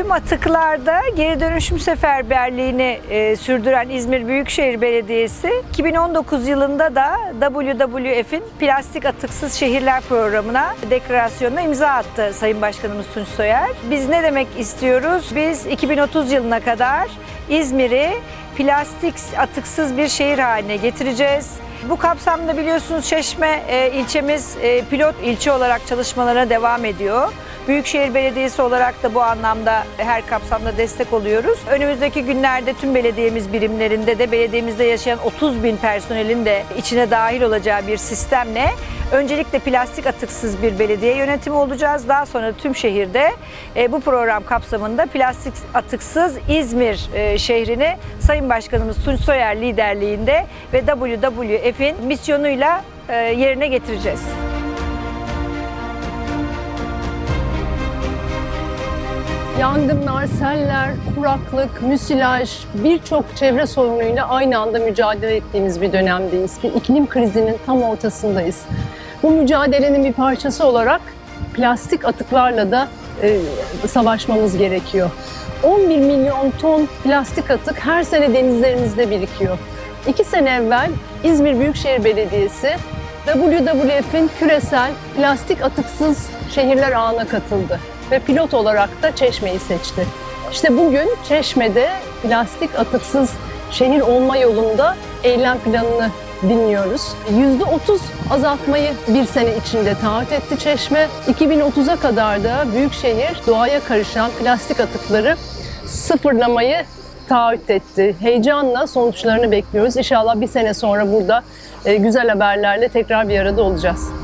Tüm atıklarda geri dönüşüm seferberliğini e, sürdüren İzmir Büyükşehir Belediyesi 2019 yılında da WWF'in Plastik Atıksız Şehirler Programı'na deklarasyonuna imza attı Sayın Başkanımız Tunç Soyer. Biz ne demek istiyoruz? Biz 2030 yılına kadar İzmir'i plastik atıksız bir şehir haline getireceğiz. Bu kapsamda biliyorsunuz Çeşme e, ilçemiz e, pilot ilçe olarak çalışmalarına devam ediyor. Büyükşehir Belediyesi olarak da bu anlamda her kapsamda destek oluyoruz. Önümüzdeki günlerde tüm belediyemiz birimlerinde de belediyemizde yaşayan 30 bin personelin de içine dahil olacağı bir sistemle öncelikle plastik atıksız bir belediye yönetimi olacağız. Daha sonra tüm şehirde e, bu program kapsamında plastik atıksız İzmir e, şehrini Sayın Başkanımız Tunç Soyer liderliğinde ve WWF'in misyonuyla e, yerine getireceğiz. Yangınlar, seller, kuraklık, müsilaj, birçok çevre sorunuyla aynı anda mücadele ettiğimiz bir dönemdeyiz. Bir iklim krizinin tam ortasındayız. Bu mücadelenin bir parçası olarak plastik atıklarla da e, savaşmamız gerekiyor. 11 milyon ton plastik atık her sene denizlerimizde birikiyor. İki sene evvel İzmir Büyükşehir Belediyesi WWF'in küresel plastik atıksız şehirler ağına katıldı ve pilot olarak da Çeşme'yi seçti. İşte bugün Çeşme'de plastik atıksız şehir olma yolunda eylem planını dinliyoruz. %30 azaltmayı bir sene içinde taahhüt etti Çeşme. 2030'a kadar da Büyükşehir doğaya karışan plastik atıkları sıfırlamayı taahhüt etti. Heyecanla sonuçlarını bekliyoruz. İnşallah bir sene sonra burada e, güzel haberlerle tekrar bir arada olacağız.